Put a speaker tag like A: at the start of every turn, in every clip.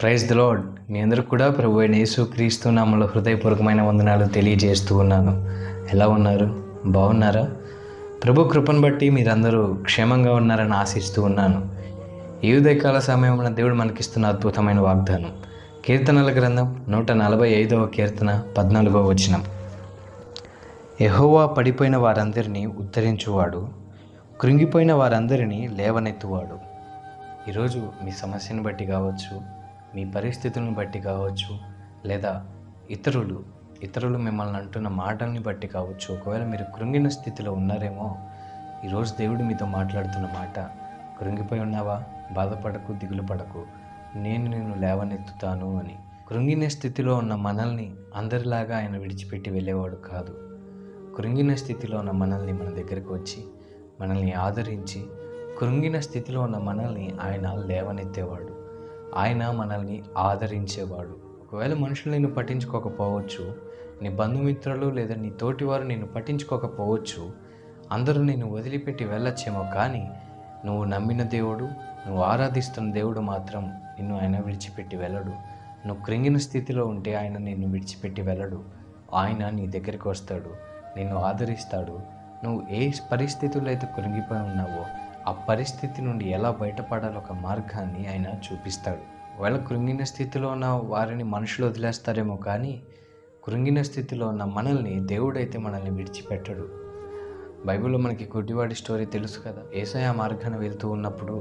A: Praise the lord మీ అందరికి కూడా ప్రభు అయిన యేసు క్రీస్తు నామలో హృదయపూర్వకమైన వందనాలు తెలియజేస్తూ ఉన్నాను. ఎలా ఉన్నారు? బాగున్నారా? ప్రభు కృపను బట్టి మీరందరూ క్షేమంగా ఉన్నారని ఆశిస్తూ ఉన్నాను. ఈ ఉదయకాల సమయంలో దేవుడు మనకిస్తున్న అద్భుతమైన వాగ్దానం. కీర్తనల గ్రంథం నూట నలభై ఐదవ కీర్తన పద్నాలుగవ వచనం. ఎహోవా పడిపోయిన వారందరినీ ఉద్ధరించువాడు కృంగిపోయిన వారందరినీ లేవనెత్తువాడు. ఈరోజు మీ సమస్యను బట్టి కావచ్చు మీ పరిస్థితులను బట్టి కావచ్చు లేదా ఇతరులు ఇతరులు మిమ్మల్ని అంటున్న మాటల్ని బట్టి కావచ్చు. ఒకవేళ మీరు కృంగిన స్థితిలో ఉన్నారేమో ఈరోజు దేవుడు మీతో మాట్లాడుతున్న మాట కృంగిపోయి ఉన్నావా? బాధపడకు దిగులు పడకు. నేను నేను లేవనెత్తుతాను అని. కృంగిన స్థితిలో ఉన్న మనల్ని అందరిలాగా ఆయన విడిచిపెట్టి వెళ్ళేవాడు కాదు. కృంగిన స్థితిలో ఉన్న మనల్ని మన దగ్గరికి వచ్చి మనల్ని ఆదరించి కృంగిన స్థితిలో ఉన్న మనల్ని ఆయన లేవనెత్తేవాడు. ఆయన మనల్ని ఆదరించేవాడు. ఒకవేళ మనుషులు నిన్ను పట్టించుకోకపోవచ్చు నీ బంధుమిత్రులు లేదా నీ తోటివారు నిన్ను పట్టించుకోకపోవచ్చు అందరూ నిన్ను వదిలిపెట్టి వెళ్ళొచ్చేమో కానీ నువ్వు నమ్మిన దేవుడు నువ్వు ఆరాధిస్తున్న దేవుడు మాత్రం నిన్ను ఆయన విడిచిపెట్టి వెళ్ళడు. నువ్వు కృంగిన స్థితిలో ఉంటే ఆయన నిన్ను విడిచిపెట్టి వెళ్ళడు. ఆయన నీ దగ్గరికి వస్తాడు నిన్ను ఆదరిస్తాడు. నువ్వు ఏ పరిస్థితుల్లో అయితే కృంగిపోయి ఉన్నావో ఆ పరిస్థితి నుండి ఎలా బయటపడాలో ఒక మార్గాన్ని ఆయన చూపిస్తాడు. ఒకవేళ కృంగిన స్థితిలో ఉన్న వారిని మనుషులు వదిలేస్తారేమో కానీ కృంగిన స్థితిలో ఉన్న మనల్ని దేవుడైతే మనల్ని విడిచిపెట్టడు. బైబిల్లో మనకి గుడ్డివాడి స్టోరీ తెలుసు కదా. ఏసయ మార్గాన వెళ్తూ ఉన్నప్పుడు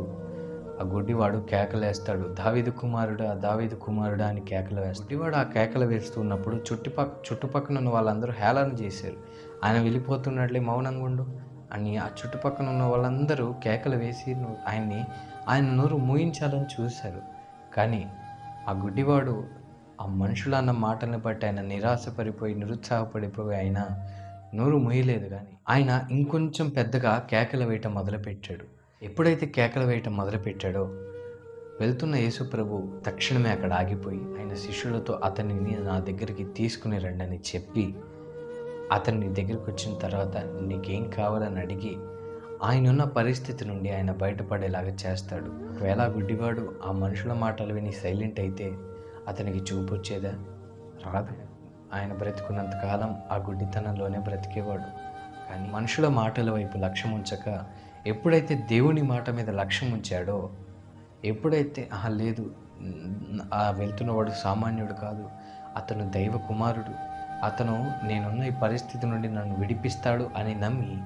A: ఆ గుడ్డివాడు కేకలేస్తాడు దావీదు కుమారుడు ఆ దావీదు కుమారుడు అని కేకలు వేస్తాడు. గుడ్డివాడు ఆ కేకలు వేస్తూ ఉన్నప్పుడు చుట్టుపక్క చుట్టుపక్కన ఉన్న వాళ్ళందరూ హేళన చేశారు. ఆయన వెళ్ళిపోతున్నట్లే మౌనంగా ఉండు. అని ఆ చుట్టుపక్కన ఉన్న వాళ్ళందరూ కేకలు వేసి ఆయన్ని ఆయన నోరు మూయించాలని చూశారు. కానీ ఆ గుడ్డివాడు ఆ మనుషులు అన్న మాటలను బట్టి ఆయన నిరాశపడిపోయి నిరుత్సాహపడిపోయి ఆయన నోరు మూయలేదు కానీ ఆయన ఇంకొంచెం పెద్దగా కేకలు వేయటం మొదలుపెట్టాడు. ఎప్పుడైతే కేకలు వేయటం మొదలుపెట్టాడో వెళ్తున్న యేసు ప్రభు తక్షణమే అక్కడ ఆగిపోయి ఆయన శిష్యులతో అతనిని నా దగ్గరికి తీసుకుని రండి అని చెప్పి అతన్ని దగ్గరికి వచ్చిన తర్వాత నీకేం కావాలని అడిగి ఆయన ఉన్న పరిస్థితి నుండి ఆయన బయటపడేలాగా చేస్తాడు. ఒకవేళ గుడ్డివాడు ఆ మనుషుల మాటలు విని సైలెంట్ అయితే అతనికి చూపు వచ్చేదా? రాదు. ఆయన బ్రతికున్నంత కాలం ఆ గుడ్డితనంలోనే బ్రతికేవాడు. కానీ మనుషుల మాటల వైపు లక్ష్యం ఉంచక ఎప్పుడైతే దేవుని మాట మీద లక్ష్యం ఉంచాడో ఎప్పుడైతే "ఆహా, లేదు ఆ వెళ్తున్నవాడు సామాన్యుడు కాదు అతను దైవ కుమారుడు. అతను నేనున్న ఈ పరిస్థితి నుండి నన్ను విడిపిస్తాడు అని నమ్మి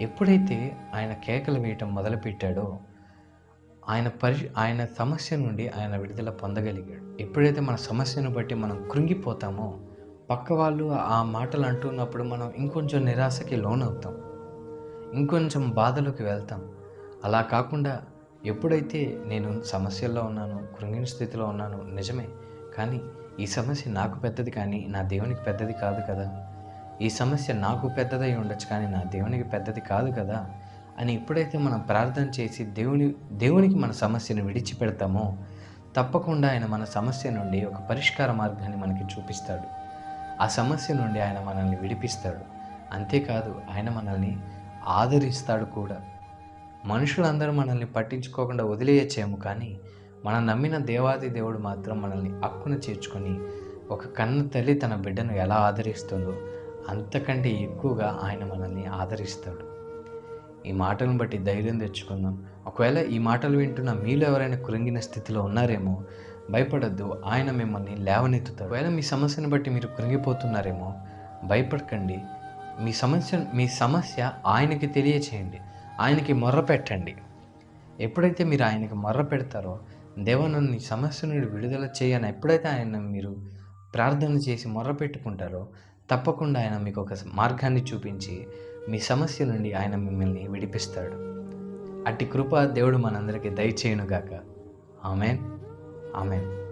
A: ఎప్పుడైతే ఆయన కేకలు వేయటం మొదలుపెట్టాడో ఆయన పరి ఆయన సమస్య నుండి ఆయన విడుదల పొందగలిగాడు. ఎప్పుడైతే మన సమస్యను బట్టి మనం కృంగిపోతామో పక్క వాళ్ళు ఆ మాటలు అంటున్నప్పుడు మనం ఇంకొంచెం నిరాశకి లోనవుతాం ఇంకొంచెం బాధలోకి వెళ్తాం. అలా కాకుండా ఎప్పుడైతే నేను సమస్యల్లో ఉన్నాను కృంగిన స్థితిలో ఉన్నాను నిజమే. కానీ ఈ సమస్య నాకు పెద్దది కానీ నా దేవునికి పెద్దది కాదు కదా. ఈ సమస్య నాకు పెద్దదై ఉండొచ్చు కానీ నా దేవునికి పెద్దది కాదు కదా అని ఎప్పుడైతే మనం ప్రార్థన చేసి దేవుని దేవునికి మన సమస్యను విడిచిపెడతామో తప్పకుండా ఆయన మన సమస్య నుండి ఒక పరిష్కార మార్గాన్ని మనకి చూపిస్తాడు. ఆ సమస్య నుండి ఆయన మనల్ని విడిపిస్తాడు. అంతేకాదు ఆయన మనల్ని ఆదరిస్తాడు కూడా. మనుషులందరూ మనల్ని పట్టించుకోకుండా వదిలేయచ్చేమో కానీ మనం నమ్మిన దేవాది దేవుడు మాత్రం మనల్ని అక్కున చేర్చుకొని ఒక కన్న తల్లి తన బిడ్డను ఎలా ఆదరిస్తుందో అంతకంటే ఎక్కువగా ఆయన మనల్ని ఆదరిస్తాడు. ఈ మాటలను బట్టి ధైర్యం తెచ్చుకుందాం. ఒకవేళ ఈ మాటలు వింటున్న మీలో ఎవరైనా కృంగిన స్థితిలో ఉన్నారేమో భయపడద్దు. ఆయన మిమ్మల్ని లేవనెత్తుతాడు. ఒకవేళ మీ సమస్యను బట్టి మీరు కృంగిపోతున్నారేమో భయపడకండి. మీ సమస్య మీ సమస్య ఆయనకి తెలియచేయండి. ఆయనకి మొర్ర పెట్టండి. ఎప్పుడైతే మీరు ఆయనకి మొర్ర పెడతారో దేవ నన్ను ఈ సమస్య నుండి విడుదల చేయని ఎప్పుడైతే ఆయన మీరు ప్రార్థన చేసి మొర్ర పెట్టుకుంటారో తప్పకుండా ఆయన మీకు ఒక మార్గాన్ని చూపించి మీ సమస్య నుండి ఆయన మిమ్మల్ని విడిపిస్తాడు. అట్టి కృప దేవుడు మనందరికీ దయచేయునుగాక. ఆమెన్. ఆమెన్.